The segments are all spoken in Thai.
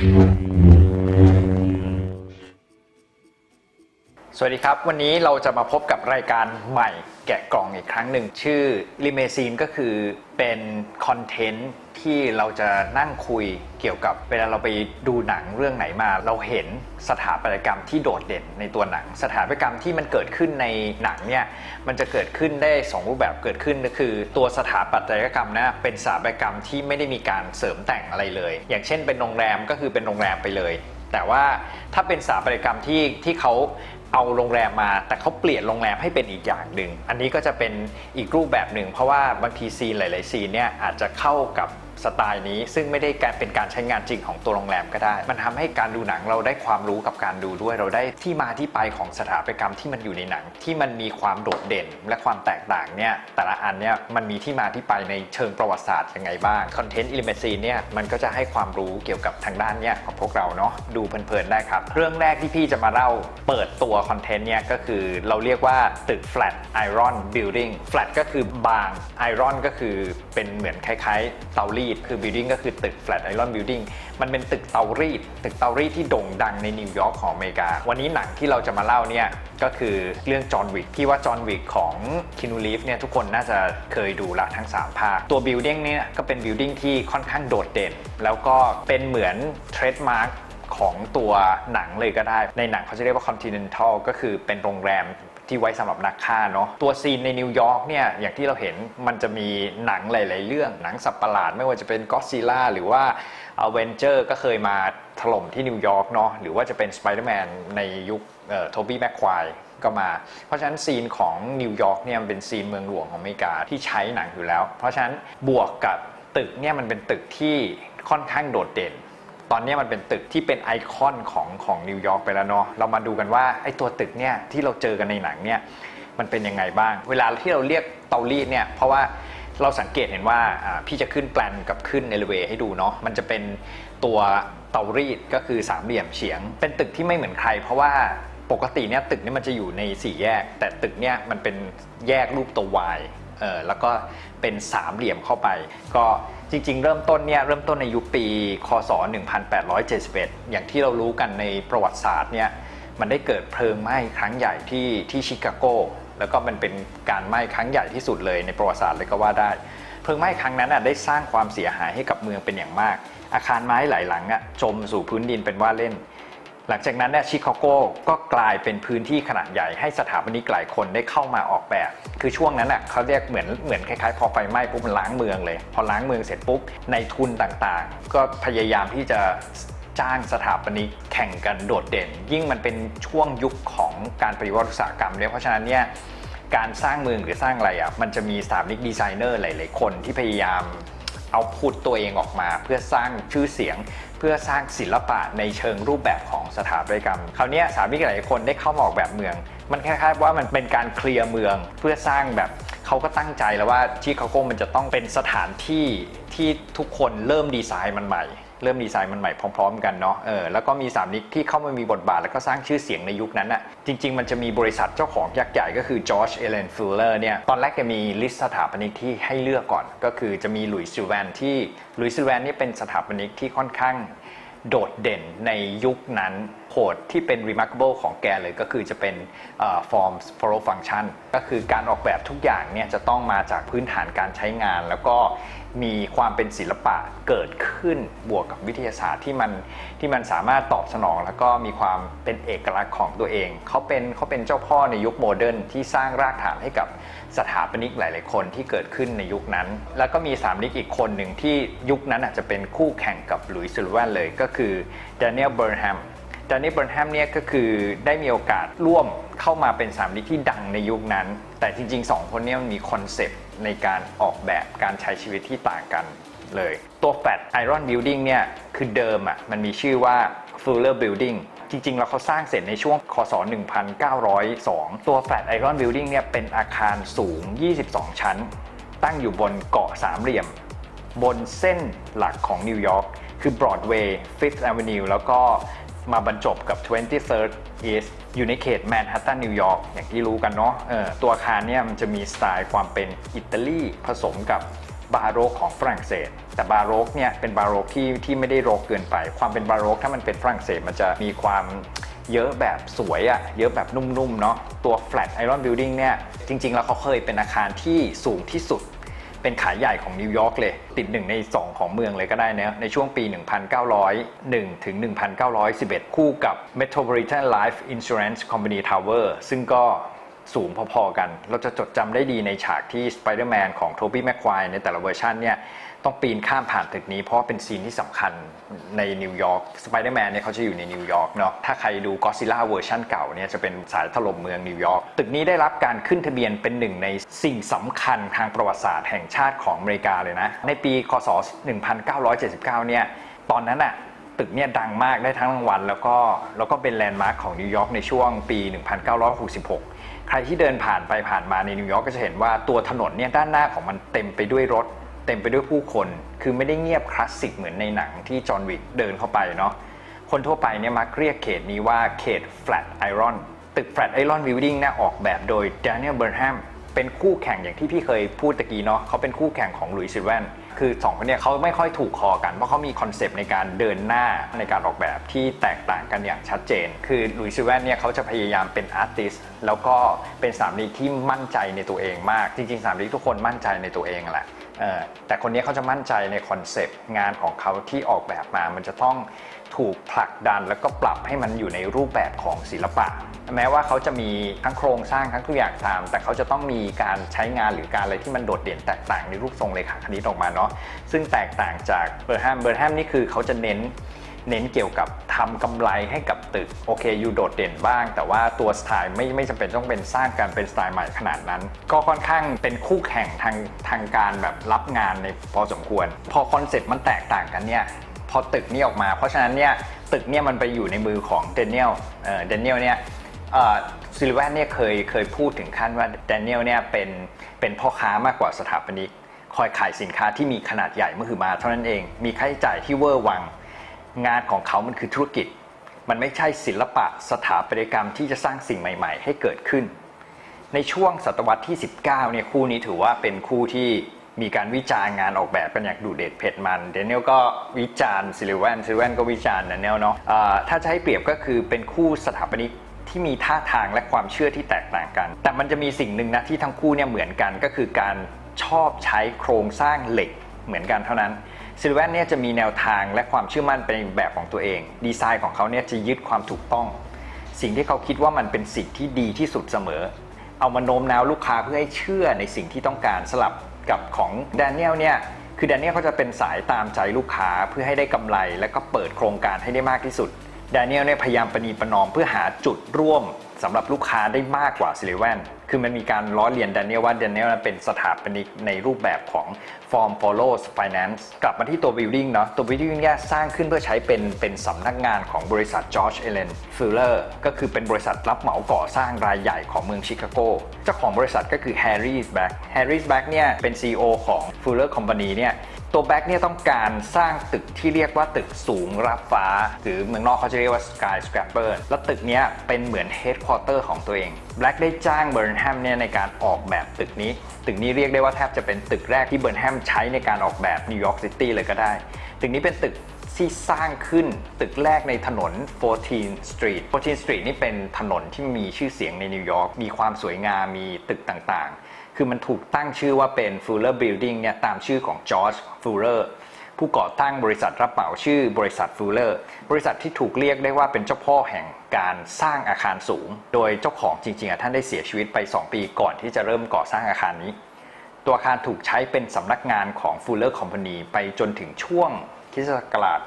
Thank you. สวัสดีครับ วันนี้เราจะมาพบกับรายการใหม่แกะกล่องอีกครั้งหนึ่ง ชื่อ l i m e s i n ก็คือเป็นคอนเทนต์ที่เราจะนั่งคุยเกี่ยวกับเวลาเราไปดูหนังเรื่องไหนมา เราเห็นสถาปัตยกรรมที่โดดเด่นในตัวหนัง สถาปัตยกรรมที่มันเกิดขึ้นในหนังเนี่ยมันจะเกิดขึ้นได้สองรูปแบบเกิดขึ้นก็คือ ตัวสถาปัตยกรรมนะเป็นสถาปัตยกรรมที่ไม่ได้มีการเสริมแต่งอะไรเลย อย่างเช่นเป็นโรงแรมก็คือเป็นโรงแรมไปเลยแต่ว่าถ้าเป็นสถาปัตยกรรมที่ที่เขา เอาโรงแรมมาแต่เขาเปลี่ยนโรงแรมให้เป็นอีกอย่างหนึ่ง อันนี้ก็จะเป็นอีกรูปแบบหนึ่ง เพราะว่าบางทีซีนหลาย ๆ ซีนเนี่ยอาจจะเข้ากับ สไตล์นี้ ซึ่งไม่ได้เป็นการใช้งานจริงของตัวโรงแรมก็ได้ มันทำให้การดูหนังเราได้ความรู้กับการดูด้วย เราได้ที่มาที่ไปของสถาปัตยกรรมที่มันอยู่ในหนัง ที่มันมีความโดดเด่น และความแตกต่างเนี่ยแต่ละอันเนี่ยมันมีที่มาที่ไปในเชิงประวัติศาสตร์ยังไงบ้างคอนเทนต์อิเลเมซีเนี่ยมันก็จะให้ความรู้เกี่ยวกับทางด้านเนี่ยของพวกเราเนาะดูเพลินๆได้ครับเรื่องแรกที่พี่จะมาเล่าเปิดตัวคอนเทนต์เนี่ยก็คือเราเรียกว่าตึก flat iron building flat ก็คือบาง iron ก็คือเป็นเหมือนคล้ายๆเตารีด คือ building ก็คือตึก flat iron building มันเป็นตึกเตารีด ตึกเตารีดที่โด่งดังในนิวยอร์กของอเมริกา วันนี้หนังที่เราจะมาเล่าเนี่ยก็คือเรื่องจอห์นวิกพี่ว่าจอห์นวิกของคินูรีฟเนี่ยทุกคนน่าจะเคยดูละทั้ง 3 ภาค ตัว building เนี่ยก็เป็น building ที่ค่อนข้างโดดเด่น แล้วก็เป็นเหมือนเทรดมาร์กของตัวหนังเลยก็ได้ ในหนังเขาจะเรียกว่า Continental ก็คือเป็นโรงแรม ที่ไว้สำหรับนักฆ่าเนาะตัวซีนในนิวยอร์กเนี่ยอย่างที่เราเห็นมันจะมีหนังหลาย ๆ เรื่องหนังสัตว์ประหลาด ไม่ว่าจะเป็นก็ซิล่าหรือว่าอเวนเจอร์ก็เคยมาถล่มที่นิวยอร์กเนาะหรือว่าจะเป็นสไปเดอร์แมนในยุคโทบี้แมคควายก็มา เพราะฉะนั้นซีนของนิวยอร์กเนี่ยเป็นซีนเมืองหลวงของอเมริกาที่ใช้หนังอยู่แล้ว เพราะฉะนั้นบวกกับตึกเนี่ยมันเป็นตึกที่ค่อนข้างโดดเด่น ตอนนี้มันเป็นตึกที่เป็นไอคอนของของนิวยอร์กไปแล้วเนาะเรามาดูกันว่าไอตัวตึกเนี่ยที่เราเจอกันในหนังเนี่ยมันเป็นยังไงบ้าง เวลาที่เราเรียกเตารีดเนี่ยเพราะว่าเราสังเกตเห็นว่าพี่จะขึ้นแปลนกับขึ้นเอลเวให้ดูเนาะมันจะเป็นตัวเตารีดก็คือสามเหลี่ยมเฉียง เป็นตึกที่ไม่เหมือนใคร เพราะว่าปกติเนี่ยตึกเนี่ยมันจะอยู่ในสี่แยก แต่ตึกเนี่ยมันเป็นแยกรูปตัว Y เออแล้วก็เป็นสามเหลี่ยมเข้าไป ก็ จริงๆ เริ่มต้นเนี่ยเริ่มต้นในยุคปีคศ 1871 อย่างที่เรารู้กันในประวัติศาสตร์เนี่ยมันได้เกิดเพลิงไหม้ครั้งใหญ่ที่ที่ชิคาโก แล้วก็มันเป็นการไหม้ครั้งใหญ่ที่สุดเลยในประวัติศาสตร์เลยก็ว่าได้ เพลิงไหม้ครั้งนั้นอะได้สร้างความเสียหายให้กับเมืองเป็นอย่างมาก อาคารไม้หลายหลังอะจมสู่พื้นดินเป็นว่าเล่น หลังจากนั้นเนี่ยชิคาโกก็กลายเป็นพื้นที่ขนาดใหญ่ให้สถาปนิกหลายคนได้เข้ามาออกแบบ คือช่วงนั้นอะเขาเรียกเหมือนเหมือนคล้ายๆ พอไฟไหม้ปุ๊บมันล้างเมืองเลย พอล้างเมืองเสร็จปุ๊บในทุนต่างๆ ก็พยายามที่จะจ้างสถาปนิกแข่งกันโดดเด่น ยิ่งมันเป็นช่วงยุคของการปฏิวัติอุตสาหกรรมเนี่ยเพราะฉะนั้นเนี่ยการสร้างเมืองหรือสร้างอะไรอะมันจะมีสถาปนิกดีไซเนอร์หลาย ๆ คนที่พยายามเอาพุทตัวเองออกมาเพื่อสร้างชื่อเสียง เพื่อสร้างศิลปะในเชิงรูปแบบของสถาปัตยกรรม คราวนี้สถาปนิกหลายคนได้เข้ามาออกแบบเมือง มันคล้ายๆว่ามันเป็นการเคลียร์เมืองเพื่อสร้างแบบเขาก็ตั้งใจแล้วว่าชิคาโกมันจะต้องเป็นสถานที่ที่ทุกคนเริ่มดีไซน์มันใหม่ เริ่มดีไซน์มันใหม่พร้อม ๆ กันเนาะเออแล้วก็มีสามนิกที่เข้ามามีบทบาท แล้วก็สร้างชื่อเสียงในยุคนั้นอะจริง ๆ มันจะมีบริษัทเจ้าของยักษ์ใหญ่ก็คือจอร์จเอเลนฟูลเลอร์เนี่ยตอนแรกจะมีลิสต์สถาปนิกที่ให้เลือกก่อน ก็คือจะมีหลุยส์ซิลแวนที่หลุยส์ซิลแวนนี่เป็นสถาปนิกที่ค่อนข้างโดดเด่นในยุคนั้น โหดที่เป็น remarkable ของแกเลยก็คือจะเป็น forms follow function ก็คือการออกแบบทุกอย่างเนี่ยจะต้องมาจากพื้นฐานการใช้งาน แล้วก็มีความเป็นศิลปะเกิดขึ้นบวกกับวิทยาศาสตร์ที่มันที่มันสามารถตอบสนอง แล้วก็มีความเป็นเอกลักษณ์ของตัวเอง เขาเป็นเขาเป็นเจ้าพ่อในยุคโมเดิร์นที่สร้างรากฐานให้กับสถาปนิกหลาย ๆ คนที่เกิดขึ้นในยุคนั้น แล้วก็มีสามนิกอีกคนหนึ่งที่ยุคนั้นอาจจะเป็นคู่แข่งกับหลุยส์ซิลแวนเลยก็คือด a น i e l เบิร์แฮม ด a น i e l เบิร์นแฮมเนี่ยก็คือได้มีโอกาสร่วมเข้ามาเป็นสามนิกที่ดังในยุคนั้น แต่จริง ๆ 2 คนนี้มันมีคอนเซปต์ในการออกแบบการใช้ชีวิตที่ต่างกันเลย ตัว Flat Iron Building เนี่ยคือเดิมอะมันมีชื่อว่า Fuller Building จริง ๆ แล้วเขาสร้างเสร็จในช่วง คศ 1902 ตัว Flat Iron Building เนี่ยเป็นอาคารสูง 22 ชั้น ตั้งอยู่บนเกาะสามเหลี่ยม บนเส้นหลักของนิวยอร์กคือ Broadway Fifth Avenue แล้วก็ มาบรรจบกับ 23rd East อยู่ในเขตแมนฮัตตันนิวยอร์กอย่างที่รู้กันเนาะเออตัวอาคารเนี่ยมันจะมีสไตล์ความเป็นอิตาลีผสมกับบาโรกของฝรั่งเศส แต่บาโรกเนี่ยเป็นบาโรกที่ที่ไม่ได้โรกเกินไป ความเป็นบาโรกถ้ามันเป็นฝรั่งเศสมันจะมีความเยอะแบบสวยอะเยอะแบบนุ่มๆเนาะตัว flat iron building เนี่ยจริงๆ แล้วเขาเคยเป็นอาคารที่สูงที่สุด เป็นขายใหญ่ของนิวยอร์กเลย ติดหนึ่งใน 2 ของเมืองเลยก็ได้นะในช่วงปี 1901 ถึง 1911 คู่กับ Metropolitan Life Insurance Company Tower ซึ่งก็สูงพอๆกัน เราจะจดจำได้ดีในฉากที่ Spider-Man ของโทบี้แมคควายในแต่ละเวอร์ชันเนี่ย ต้องปีนข้ามผ่านตึกนี้ เพราะเป็นซีนที่สำคัญในนิวยอร์กสไปเดอร์แมนเนี่ยเขาจะอยู่ในนิวยอร์กเนาะถ้าใครดูก็ซิล่าเวอร์ชันเก่าเนี่ยจะเป็นสายถล่มเมืองนิวยอร์กตึกนี้ได้รับการขึ้นทะเบียนเป็นหนึ่งในสิ่งสำคัญทางประวัติศาสตร์แห่งชาติของอเมริกาเลยนะ ในปีคศ 1979 เนี่ยตอนนั้นอะตึกเนี่ยดังมากได้ทั้งรางวัลแล้วก็แล้วก็เป็นแลนด์มาร์คของนิวยอร์กในช่วงปี 1966 ใครที่เดินผ่านไปผ่านมาในนิวยอร์กก็จะเห็นว่าตัวถนนเนี่ยด้านหน้าของมันเต็มไปด้วยรถ เต็มไปด้วยผู้คน คือไม่ได้เงียบคลาสสิกเหมือนในหนังที่จอห์นวิกเดินเข้าไปเนาะคนทั่วไปเนี่ยมักเรียกเขตนี้ว่าเขต Flat Iron ตึก Flat Iron Building นี่ออกแบบโดย Daniel Burnham เป็นคู่แข่งอย่างที่พี่เคยพูดตะกี้เนาะเขาเป็นคู่แข่งของหลุยส์ซิลแวนคือสองคนเนี้เขาไม่ค่อยถูกคอกัน เพราะเขามีคอนเซปต์ในการเดินหน้าในการออกแบบที่แตกต่างกันอย่างชัดเจน คือหลุยส์ซิลแวนเนี่ยเขาจะพยายามเป็นอาร์ติสแล้วก็เป็นสามดีที่มั่นใจในตัวเองมาก จริงๆสามดีทุกคนมั่นใจในตัวเองแหละ แต่คนนี้เขาจะมั่นใจในคอนเซปต์งานของเขาที่ออกแบบมา มันจะต้องถูกผลักดันแล้วก็ปรับให้มันอยู่ในรูปแบบของศิลปะ แม้ว่าเขาจะมีทั้งโครงสร้างทั้งทุกอย่างตาม แต่เขาจะต้องมีการใช้งานหรือการอะไรที่มันโดดเด่นแตกต่างในรูปทรงเลขาคณิตออกมาเนาะซึ่งแตกต่างจากเบอร์แฮมเบอร์แฮมนี่คือเขาจะเน้น เน้นเกี่ยวกับทำกำไรให้กับตึกโอเคอยู่โดดเด่นบ้าง แต่ว่าตัวสไตล์ไม่ไม่จำเป็นต้องเป็นสร้างการเป็นสไตล์ใหม่ขนาดนั้น ก็ค่อนข้างเป็นคู่แข่งทางทางการแบบรับงานในพอสมควร พอคอนเซ็ปต์มันแตกต่างกันเนี่ยพอตึกนี้ออกมา เพราะฉะนั้นเนี่ยตึกเนี่ยมันไปอยู่ในมือของเดนเนียลเอ่อเดนเนียลเนี่ยซิลแวนเนี่ยเคยเคยพูดถึงขั้นว่าเดนเนียลเนี่ยเป็นเป็นพ่อค้ามากกว่าสถาปนิกคอยขายสินค้าที่มีขนาดใหญ่เมื่อคือมาเท่านั้นเอง มีค่าใช้จ่ายที่เวอร์วัง งานของเขามันคือธุรกิจ มันไม่ใช่ศิลปะสถาปัตยกรรมที่จะสร้างสิ่งใหม่ ๆ ให้เกิดขึ้น ในช่วงศตวรรษที่ 19เนี่ยคู่นี้ถือว่าเป็นคู่ที่มีการวิจารณ์งานออกแบบกันอย่างดุเด็ดเผ็ดมันเดนเนลก็วิจารณ์ซิลิแวนซิลิแวนก็วิจารณ์เดนเนลเนาะถ้าจะให้เปรียบก็คือเป็นคู่สถาปนิกที่มีท่าทางและความเชื่อที่แตกต่างกัน แต่มันจะมีสิ่งหนึ่งนะที่ทั้งคู่เนี่ยเหมือนกันก็คือการชอบใช้โครงสร้างเหล็กเหมือนกันเท่านั้น ซิลแวนเนี่ยจะมีแนวทางและความเชื่อมั่นเป็นแบบของตัวเอง ดีไซน์ของเขาเนี่ยจะยึดความถูกต้อง สิ่งที่เขาคิดว่ามันเป็นสิ่งที่ดีที่สุดเสมอ เอามาโน้มน้าวลูกค้าเพื่อให้เชื่อในสิ่งที่ต้องการสลับกับของแดเนียลเนี่ยคือแดเนียลเขาจะเป็นสายตามใจลูกค้าเพื่อให้ได้กำไร และก็เปิดโครงการให้ได้มากที่สุดแดเนียลเนี่ยพยายามประนีประนอมเพื่อหาจุดร่วมสำหรับลูกค้าได้มากกว่าซิลิแวนคือมันมีการล้อเลียนแดเนียลว่าแดเนียลเป็นสถาปนิกในรูปแบบของ Form Follows Finance กลับมาที่ตัว building เนาะตัว building เนี่ยสร้างขึ้นเพื่อใช้เป็นเป็นสำนักงานของบริษัท George Allen Fuller ก็คือเป็นบริษัทรับเหมาก่อสร้างรายใหญ่ของเมืองชิคาโก เจ้าของบริษัทก็คือ Harry's Back Harry's Back เนี่ยเป็น CEO ของ Fuller Company เนี่ยตัวแบ็กเนี่ยต้องการสร้างตึกที่เรียกว่าตึกสูงรับฟ้า หรือเมืองนอกเขาจะเรียกว่า skyscraper แล้วตึกนี้เป็นเหมือน headquarter ของตัวเองแบล็กได้จ้างเบิร์นแฮมเนี่ยในการออกแบบตึกนี้ ตึกนี้เรียกได้ว่าแทบจะเป็นตึกแรกที่เบิร์นแฮมใช้ในการออกแบบนิวยอร์กซิตี้เลยก็ได้ ตึกนี้เป็นตึกที่สร้างขึ้นตึกแรกในถนน 14 Street 14 Street นี่เป็นถนนที่มีชื่อเสียงในนิวยอร์ก มีความสวยงาม มีตึกต่างๆ คือมันถูกตั้งชื่อว่าเป็น Fuller Building เนี่ยตามชื่อของ George Fuller ผู้ก่อตั้งบริษัทรับเหมาชื่อบริษัท Fuller บริษัทที่ถูกเรียกได้ว่าเป็นเจ้าพ่อแห่งการสร้างอาคารสูง โดยเจ้าของจริงๆท่านได้เสียชีวิตไป 2 ปีก่อนที่จะเริ่มก่อสร้างอาคารนี้ ตัวอาคารถูกใช้เป็นสำนักงานของ Fuller Company ไปจนถึงช่วงคริสตศักราช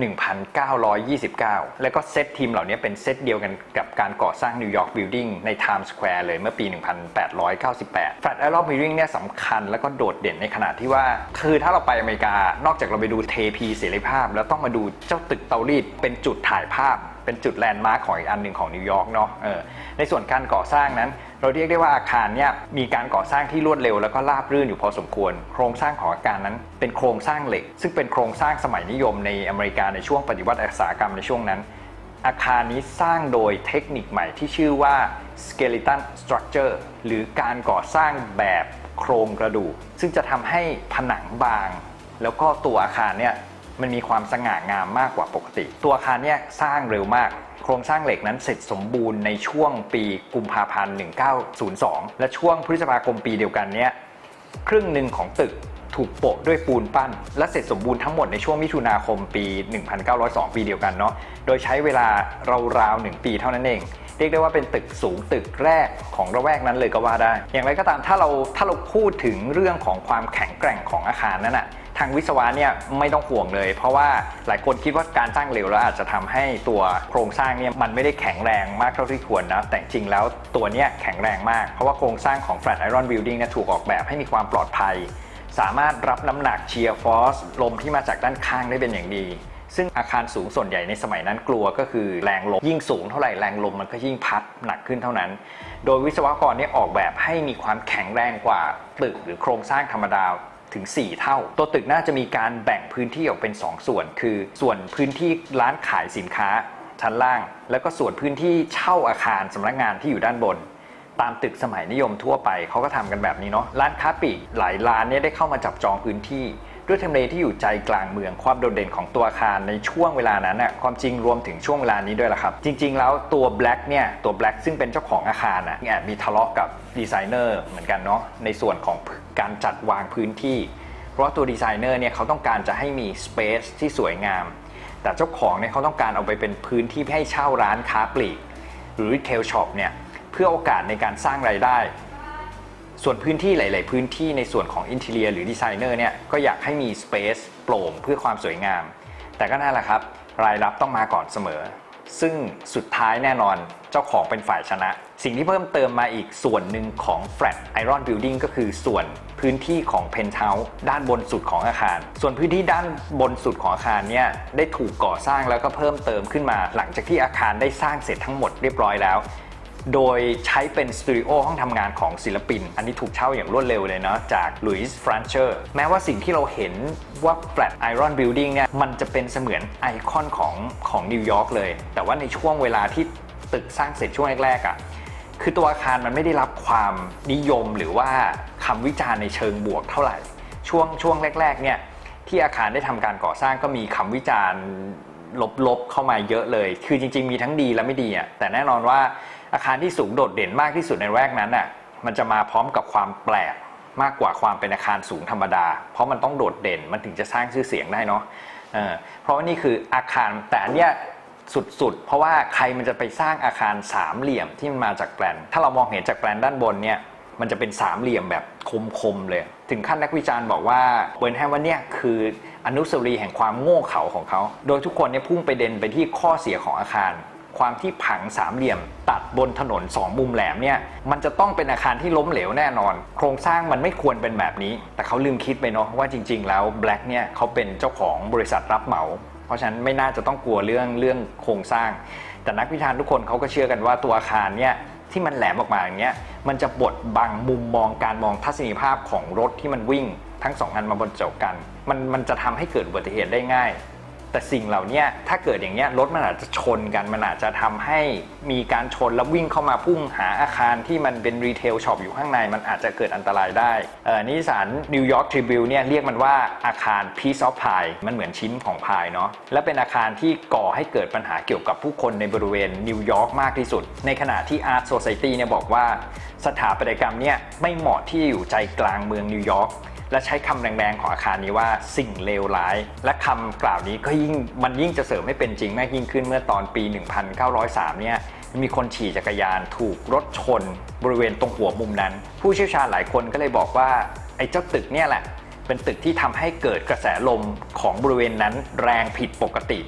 1929 แล้วก็เซตทีมเหล่านี้เป็นเซตเดียวกันกับการก่อสร้างนิวยอร์กบิลดิ้งใน Times Square เลยเมื่อปี 1898 Flat Iron Building เนี่ยสำคัญแล้วก็โดดเด่นในขณะที่ว่า คือถ้าเราไปอเมริกา นอกจากเราไปดูเทพีเสรีภาพ แล้วต้องมาดูเจ้าตึกเตารีดเป็นจุดถ่ายภาพ เป็นจุดแลนด์มาร์คของอีกอันหนึ่งของนิวยอร์กเนาะออในส่วนการก่อสร้างนั้น เราเรียกได้ว่าอาคารเนี่ยมีการก่อสร้างที่รวดเร็วแล้วก็ราบรื่นอยู่พอสมควร โครงสร้างของอาคารนั้นเป็นโครงสร้างเหล็ก ซึ่งเป็นโครงสร้างสมัยนิยมในอเมริกาในช่วงปฏิวัติอุตสาหกรรมในช่วงนั้น อาคารนี้สร้างโดยเทคนิคใหม่ที่ชื่อว่า skeleton structure หรือการก่อสร้างแบบโครงกระดูก ซึ่งจะทำให้ผนังบาง แล้วก็ตัวอาคารเนี่ย มันมีความสง่างามมากกว่าปกติ ตัวอาคารเนี่ยสร้างเร็วมาก โครงสร้างเหล็กนั้นเสร็จสมบูรณ์ในช่วงปีกุมภาพันธ์ 1902 และช่วงพฤษภาคมปีเดียวกันเนี่ยครึ่งหนึ่งของตึกถูกโปะด้วยปูนปั้น และเสร็จสมบูรณ์ทั้งหมดในช่วงมิถุนาคมปี 1902 ปีเดียวกันเนาะ โดยใช้เวลาราวๆหนึ่งปีเท่านั้นเอง เรียกได้ว่าเป็นตึกสูงตึกแรกของระแวกนั้นเลยก็ว่าได้ อย่างไรก็ตามถ้าเราถ้าเราพูดถึงเรื่องของความแข็งแกร่งของอาคารนั้นอะทางวิศวะเนี่ยไม่ต้องห่วงเลย เพราะว่าหลายคนคิดว่าการสร้างเร็วแล้วอาจจะทำให้ตัวโครงสร้างเนี่ยมันไม่ได้แข็งแรงมากเท่าที่ควรนะแต่จริงแล้วตัวเนี้ยแข็งแรงมาก เพราะว่าโครงสร้างของ Flat Iron Building เนี่ยถูกออกแบบให้มีความปลอดภัย สามารถรับน้ำหนักเชียร์ฟอสลมที่มาจากด้านข้างได้เป็นอย่างดี ซึ่งอาคารสูงส่วนใหญ่ในสมัยนั้นกลัวก็คือแรงลม ยิ่งสูงเท่าไหร่แรงลมมันก็ยิ่งพัดหนักขึ้นเท่านั้น โดยวิศวกรเนี่ยออกแบบให้มีความแข็งแรงกว่าตึกหรือโครงสร้างธรรมดาถึง 4 เท่า ตัวตึกน่าจะมีการแบ่งพื้นที่ออกเป็น 2 ส่วน คือส่วนพื้นที่ร้านขายสินค้าชั้นล่าง แล้วก็ส่วนพื้นที่เช่าอาคารสำนักงานที่อยู่ด้านบน ตามตึกสมัยนิยมทั่วไปเขาก็ทำกันแบบนี้เนาะร้านค้าปลีกหลายร้านเนี่ยได้เข้ามาจับจองพื้นที่ ด้วยทำเลที่อยู่ใจกลางเมืองความโดดเด่นของตัวอาคารในช่วงเวลานั้นน่ะความจริงรวมถึงช่วงเวลานี้ด้วยล่ะครับ จริง ๆ แล้วตัว Black เนี่ยตัว Black ซึ่งเป็นเจ้าของอาคารน่ะแอบมีทะเลาะกับดีไซเนอร์เหมือนกันเนาะในส่วนของการจัดวางพื้นที่ เพราะตัวดีไซเนอร์เนี่ยเขาต้องการจะให้มีสเปซที่สวยงาม แต่เจ้าของเนี่ยเขาต้องการเอาไปเป็นพื้นที่ให้เช่าร้านค้าปลีก หรือ retail shop เนี่ยเพื่อโอกาสในการสร้างรายได้ ส่วนพื้นที่หลาย ๆ พื้นที่ในส่วนของอินเท i รียหรือดีไซเนอร์เนี่ยก็อยากให้มีสเปซโปร่งเพื่อความสวยงาม แต่ก็นั่นแหละครับ รายรับต้องมาก่อนเสมอ ซึ่งสุดท้ายแน่นอนเจ้าของเป็นฝ่ายชนะ สิ่งที่เพิ่มเติมมาอีกส่วนหนึ่งของ Flat Iron Building ก็คือส่วนพื้นที่ของ Penthouse ด้านบนสุดของอาคาร ส่วนพื้นที่ด้านบนสุดของอาคารเนี่ยได้ถูกก่อสร้างแล้วก็เพิ่มเติมขึ้นมา หลังจากที่อาคารได้สร้างเสร็จทั้งหมดเรียบร้อยแล้ว โดยใช้เป็นสตูดิโอห้องทำงานของศิลปิน อันนี้ถูกเช่าอย่างรวดเร็วเลยเนาะจากลุยส์ฟรานเชอร์แม้ว่าสิ่งที่เราเห็นว่า Flat Iron Building เนี่ยมันจะเป็นเสมือนไอคอนของของนิวยอร์กเลย แต่ว่าในช่วงเวลาที่ตึกสร้างเสร็จช่วงแรกๆอะ่ะคือตัวอาคารมันไม่ได้รับความนิยมหรือว่าคำวิจารณ์ในเชิงบวกเท่าไหร่ ช่วงช่วงแรกๆเนี่ยที่อาคารได้ทำการก่อสร้างก็มีคำวิจารณ์ลบๆเข้ามาเยอะเลย คือจริง ๆ มีทั้งดีและไม่ดีอะแต่แน่นอนว่า อาคารที่สูงโดดเด่นมากที่สุดในแรกนั้นอะมันจะมาพร้อมกับความแปลกมากกว่าความเป็นอาคารสูงธรรมดา เพราะมันต้องโดดเด่นมันถึงจะสร้างชื่อเสียงได้เนาะเเพราะว่านี่คืออาคารแต่อันเนี้ยสุดๆ เพราะว่าใครมันจะไปสร้างอาคารสามเหลี่ยมที่มันมาจากแปลน ถ้าเรามองเห็นจากแปลนด้านบนเนี่ยมันจะเป็นสามเหลี่ยมแบบคมๆเลย ถึงขั้นนักวิจารณ์บอกว่าเบนแฮมว่าเนี่ยคืออนุสาวรีย์แห่งความโง่เขลาของเขา โดยทุกคนเนี่ยพุ่งไปเด่นไปที่ข้อเสียของอาคาร ความที่ผังสามเหลี่ยมตัดบนถนนสองมุมแหลมเนี่ยมันจะต้องเป็นอาคารที่ล้มเหลวแน่นอน โครงสร้างมันไม่ควรเป็นแบบนี้ แต่เขาลืมคิดไปเนาะว่าจริง ๆ แล้วแบล็กเนี่ยเขาเป็นเจ้าของบริษัทรับเหมา เพราะฉะนั้นไม่น่าจะต้องกลัวเรื่องเรื่องโครงสร้าง แต่นักวิจารณ์ทุกคนเขาก็เชื่อกันว่าตัวอาคารเนี่ยที่มันแหลมออกมาอย่างเงี้ยมันจะบดบังมุมมองการมองทัศนียภาพของรถที่มันวิ่งทั้งสองอันมาบนเจากัน มันมันจะทำให้เกิดอุบัติเหตุได้ง่าย แต่สิ่งเหล่านี้ถ้าเกิดอย่างเงี้ยรถมันอาจจะชนกันมันอาจจะทำให้มีการชนแล้ววิ่งเข้ามาพุ่งหาอาคารที่มันเป็นรีเทลช็อปอยู่ข้างในมันอาจจะเกิดอันตรายได้นิสสันนิวยอร์กทริบิวเนี่ยเรียกมันว่าอาคาร piece of pie มันเหมือนชิ้นของพายเนาะและเป็นอาคารที่ก่อให้เกิดปัญหาเกี่ยวกับผู้คนในบริเวณนิวยอร์กมากที่สุด ในขณะที่ Art Society เนี่ยบอกว่าสถาปัตยกรรมเนี่ยไม่เหมาะที่อยู่ใจกลางเมืองนิวยอร์ก และใช้คำแรงๆของอาคารนี้ว่าสิ่งเลวร้าย และคำกล่าวนี้ก็ยิ่งมันยิ่งจะเสริมให้เป็นจริงมากยิ่งขึ้นเมื่อตอนปี 1903 เนี่ยมีคนขี่จักรยานถูกรถชนบริเวณตรงหัวมุมนั้น ผู้เชี่ยวชาญหลายคนก็เลยบอกว่าไอ้เจ้าตึกเนี่ยแหละ เป็นตึกที่ทำให้เกิดกระแสลมของบริเวณนั้นแรงผิดปกติ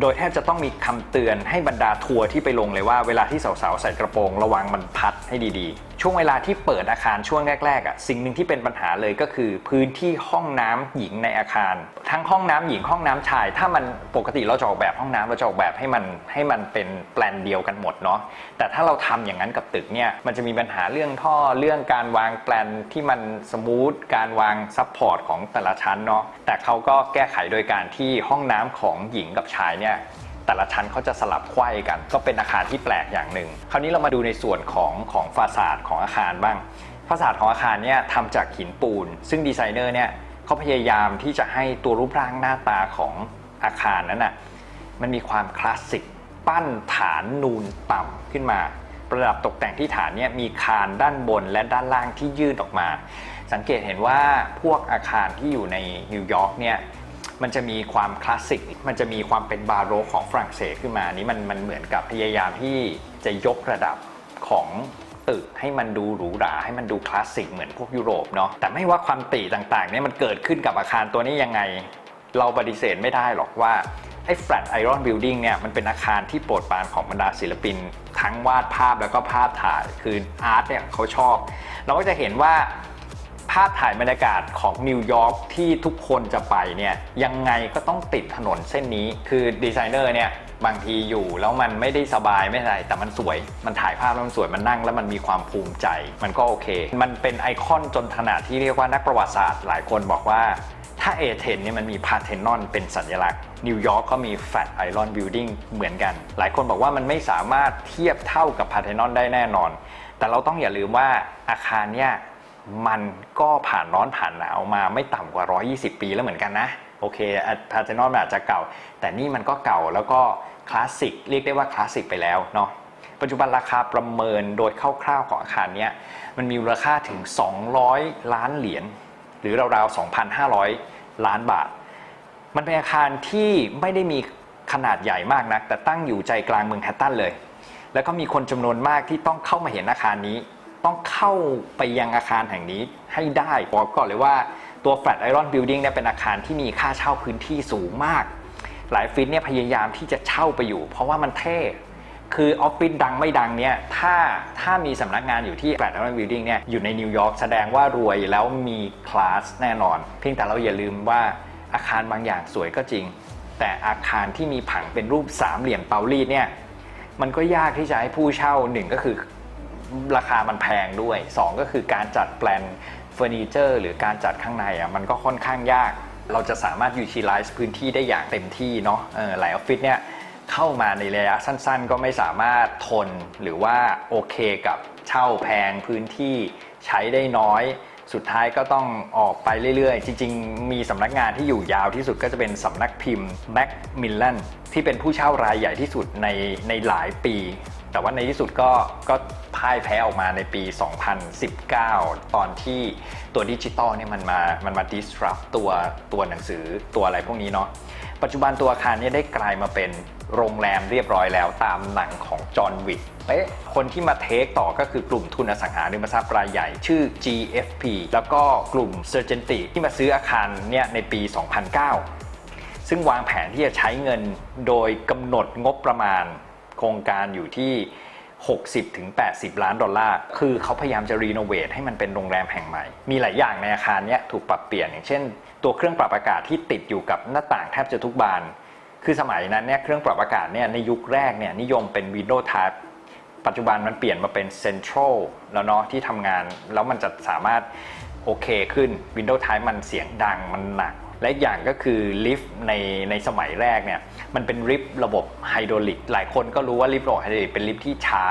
โดยแทบจะต้องมีคำเตือนให้บรรดาทัวร์ที่ไปลงเลยว่าเวลาที่สาวๆใส่กระโปรงระวังมันพัดให้ดีๆ ช่วงเวลาที่เปิดอาคารช่วงแรกๆอะสิ่งหนึ่งที่เป็นปัญหาเลยก็คือ พื้นที่ห้องน้ำหญิงในอาคาร ทั้งห้องน้ำหญิงห้องน้ำชาย ถ้ามันปกติเราจะออกแบบห้องน้ำเราจะออกแบบให้มันให้มันเป็นแปลนเดียวกันหมดเนาะแต่ถ้าเราทำอย่างนั้นกับตึกเนี่ยมันจะมีปัญหาเรื่องท่อเรื่องการวางแปลนที่มันสมูทการวางซัพพอร์ตของแต่ละชั้นเนาะแต่เขาก็แก้ไขโดยการที่ห้องน้ำของหญิงกับชายเนี่ย แต่ละชั้นเขาจะสลับไขว้กัน ก็เป็นอาคารที่แปลกอย่างหนึ่ง คราวนี้เรามาดูในส่วนของของฟาสาดของอาคารบ้าง ฟาสาดของอาคารเนี่ยทำจากหินปูน ซึ่งดีไซเนอร์เนี่ยเขาพยายามที่จะให้ตัวรูปร่างหน้าตาของอาคารนั้นน่ะมันมีความคลาสสิก ปั้นฐานนูนต่ำขึ้นมา ประดับตกแต่งที่ฐานเนี่ยมีคานด้านบนและด้านล่างที่ยื่นออกมา สังเกตเห็นว่าพวกอาคารที่อยู่ในนิวยอร์กเนี่ย มันจะมีความคลาสสิก มันจะมีความเป็นบาโรกของฝรั่งเศสขึ้นมานี่มันมันเหมือนกับพยายามที่จะยกระดับของตึกให้มันดูหรูหราให้มันดูคลาสสิกเหมือนพวกยุโรปเนาะแต่ไม่ว่าความติต่างๆเนี่ยมันเกิดขึ้นกับอาคารตัวนี้ยังไง เราปฏิเสธไม่ได้หรอกว่าไอ้ Flat Iron Building เนี่ยมันเป็นอาคารที่โปรดปรานของบรรดาศิลปิน ทั้งวาดภาพแล้วก็ภาพถ่ายคืออาร์ตเนี่ยเขาชอบ เราก็จะเห็นว่า ภาพถ่ายบรรยากาศของนิวยอร์กที่ทุกคนจะไปเนี่ยยังไงก็ต้องติดถนนเส้นนี้ คือดีไซเนอร์เนี่ยบางทีอยู่แล้วมันไม่ได้สบายไม่อะไรแต่มันสวย มันถ่ายภาพแล้วมันสวยมันนั่งแล้วมันมีความภูมิใจ มันก็โอเค มันเป็นไอคอนจนขนาดที่เรียกว่านักประวัติศาสตร์หลายคนบอกว่าถ้าเอเธนเนี่ยมันมีพาเทนอนเป็นสัญลักษณ์ นิวยอร์กก็มีแฟตไอรอนบิลดิ่งเหมือนกัน หลายคนบอกว่ามันไม่สามารถเทียบเท่ากับพาเทนอนได้แน่นอน แต่เราต้องอย่าลืมว่าอาคารเนี่ย มันก็ผ่านร้อนผ่านหนาวมาไม่ต่ำกว่า 120 ปีแล้วเหมือนกันนะ โอเคพาเทนอนอาจจะเก่า แต่นี่มันก็เก่าแล้วก็คลาสสิกเรียกได้ว่าคลาสสิกไปแล้วเนาะปัจจุบันราคาประเมินโดยคร่าวๆของอาคารนี้มันมีมูลค่าถึง 200 ล้านเหรียญหรือราวๆ 2,500 ล้านบาท มันเป็นอาคารที่ไม่ได้มีขนาดใหญ่มากนัก แต่ตั้งอยู่ใจกลางเมืองแฮตตันเลย แล้วก็มีคนจำนวนมากที่ต้องเข้ามาเห็นอาคารนี้ ต้องเข้าไปยังอาคารแห่งนี้ให้ได้บอกก่อนเลยว่าตัว Flat Iron Building เนี่ยเป็นอาคารที่มีค่าเช่าพื้นที่สูงมาก หลายฟิตเนี่ยพยายามที่จะเช่าไปอยู่ เพราะว่ามันเท่ คือออฟฟิศดังไม่ดังเนี่ยถ้าถ้ามีสำนักงานอยู่ที่ Flat Iron Building เนี่ยอยู่ในนิวยอร์กแสดงว่ารวยแล้วมีคลาสแน่นอน เพียงแต่เราอย่าลืมว่าอาคารบางอย่างสวยก็จริง แต่อาคารที่มีผังเป็นรูปสามเหลี่ยมเปารีดเนี่ยมันก็ยากที่จะให้ผู้เช่าหนึ่งก็คือ ราคามันแพงด้วย 2 ก็คือการจัดแปลนเฟอร์นิเจอร์ หรือการจัดข้างในอะมันก็ค่อนข้างยาก เราจะสามารถ utilize พื้นที่ได้อย่างเต็มที่เนาะหลายออฟฟิศเนี่ยเข้ามาในระยะสั้นๆ ก็ไม่สามารถทนหรือว่าโอเคกับเช่าแพงพื้นที่ใช้ได้น้อยสุดท้ายก็ต้องออกไปเรื่อยๆ จริง ๆ มีสำนักงานที่อยู่ยาวที่สุดก็จะเป็นสำนักพิมพ์ Macmillan ที่เป็นผู้เช่ารายใหญ่ที่สุดในในหลายปี แต่ว่าในที่สุดก็ก็พ่ายแพ้ออกมาในปี 2019 ตอนที่ตัวดิจิตอลเนี่ยมันมามันมา disrupt ตัวตัวหนังสือตัวอะไรพวกนี้เนาะปัจจุบันตัวอาคารเนี่ยได้กลายมาเป็นโรงแรมเรียบร้อยแล้วตามหนังของจอห์นวิกเอ๊ะคนที่มาเทคต่อก็คือกลุ่มทุนอสังหาริมทรัพย์รายใหญ่ชื่อ GFP แล้วก็กลุ่ม c e r g e n t i ที่มาซื้ออาคารเนี่ยในปี 2009 ซึ่งวางแผนที่จะใช้เงินโดยกำหนดงบประมาณ โครงการอยู่ที่ 60ถึง80 ล้านดอลลาร์ คือเขาพยายามจะรีโนเวทให้มันเป็นโรงแรมแห่งใหม่ มีหลายอย่างในอาคารเนี้ยถูกปรับเปลี่ยน อย่างเช่น ตัวเครื่องปรับอากาศที่ติดอยู่กับหน้าต่างแทบจะทุกบาน คือสมัยนั้นเนี่ยเครื่องปรับอากาศเนี่ยในยุคแรกเนี่ยนิยมเป็น Windows Type ปัจจุบันมันเปลี่ยนมาเป็น Central แล้วเนาะที่ทำงานแล้วมันจะสามารถโอเคขึ้น Windows Type มันเสียงดังมันหนัก และอีกอย่างก็คือลิฟต์ในในสมัยแรกเนี่ยมันเป็นลิฟต์ระบบไฮดรอลิกหลายคนก็รู้ว่าลิฟต์ระบบไฮดรอลิกเป็นลิฟต์ที่ช้า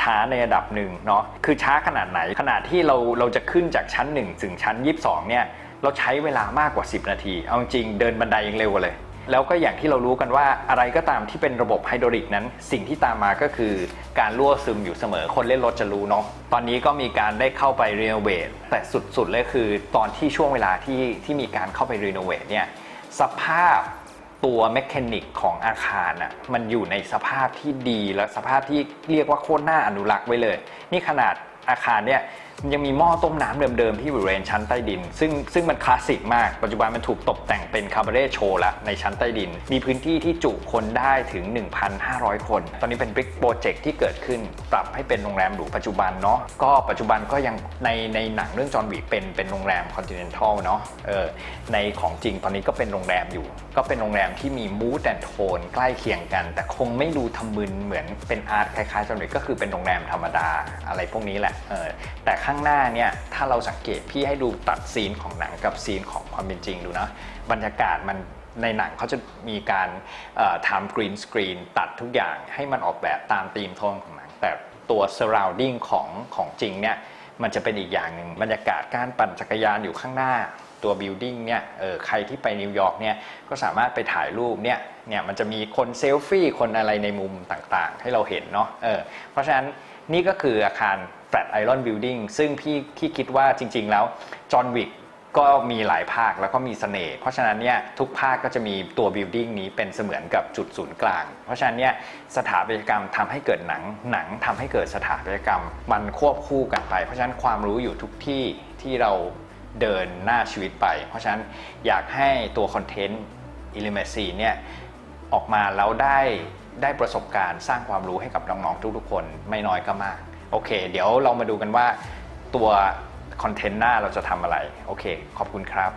ช้าในระดับหนึ่งเนาะคือช้าขนาดไหน ขนาดที่เราเราจะขึ้นจากชั้น 1 ถึงชั้น 22เนี่ยเราใช้เวลามากกว่า 10 นาที เอาจริงเดินบันไดยังเร็วกว่าเลย แล้วก็อย่างที่เรารู้กันว่าอะไรก็ตามที่เป็นระบบไฮดรอลิกนั้น สิ่งที่ตามมาก็คือการรั่วซึมอยู่เสมอคนเล่นรถจะรู้เนาะตอนนี้ก็มีการได้เข้าไปรีโนเวทแต่สุดๆเลยคือตอนที่ช่วงเวลาที่ที่มีการเข้าไปรีโนเวทเนี่ยสภาพตัวแมคานิกของอาคารอะมันอยู่ในสภาพที่ดีและสภาพที่เรียกว่าโคตรน่าอนุรักษ์ไว้เลย นี่ขนาดอาคารเนี่ย ยังมีหม้อต้มน้ำเดิมๆ ที่อยู่บริเวณชั้นใต้ดิน ซึ่งซึ่งมันคลาสสิกมาก ปัจจุบันมันถูกตกแต่งเป็นคาบาเร่โชว์แล้วในชั้นใต้ดิน มีพื้นที่ที่จุคนได้ถึง 1,500 คน ตอนนี้เป็นบิ๊กโปรเจกต์ที่เกิดขึ้น ปรับให้เป็นโรงแรมหรูปัจจุบันเนาะก็ปัจจุบันก็ยังในในหนังเรื่องจอห์นวิกเป็นเป็นโรงแรมคอนติเนนทัลเนาะเออในของจริงตอนนี้ก็เป็นโรงแรมอยู่ ก็เป็นโรงแรมที่มีมูดแอนโทนใกล้เคียงกัน แต่คงไม่ดูทำมึนเหมือนเป็นอาร์ตคล้ายๆจอห์นวิกก็คือเป็นโรงแรมธรรมดาอะไรพวกนี้แหละเออแต่ข้างหน้าเนี่ยถ้าเราสังเกตพี่ให้ดูตัดซีนของหนังกับซีนของความเป็นจริงดูนะบรรยากาศมันในหนังเขาจะมีการทำกรีนสกรีนตัดทุกอย่างให้มันออกแบบตามธีมโทนของหนัง แต่ตัว surrounding ของของจริงเนี่ยมันจะเป็นอีกอย่างหนึ่งบรรยากาศการปั่นจักรยานอยู่ข้างหน้าตัวบิลดิ้งเนี่ยเออใครที่ไปนิวยอร์กเนี่ยก็สามารถไปถ่ายรูปเนี่ยเนี่ยมันจะมีคนเซลฟี่คนอะไรในมุมต่างๆ ให้เราเห็นเนาะเออเพราะฉะนั้นนี่ก็คืออาคาร Flat Iron Building ซึ่งพี่พี่คิดว่าจริง ๆ แล้วจอห์นวิกก็มีหลายภาคแล้วก็มีเสน่ห์เพราะฉะนั้นเนี่ยทุกภาคก็จะมีตัวบิลดิ้งนี้เป็นเสมือนกับจุดศูนย์กลาง เพราะฉะนั้นเนี่ยสถาปัตยกรรมทำให้เกิดหนังหนังทำให้เกิดสถาปัตยกรรม มันควบคู่กันไป เพราะฉะนั้นความรู้อยู่ทุกที่ที่เราเดินหน้าชีวิตไป เพราะฉะนั้นอยากให้ตัวคอนเทนต์อิลิเมซีเนี่ยออกมาแล้วได้ได้ประสบการณ์สร้างความรู้ให้กับน้องๆทุกๆคนไม่น้อยก็มาก โอเค เดี๋ยวเรามาดูกันว่าตัวคอนเทนต์หน้าเราจะทำอะไร โอเค ขอบคุณครับ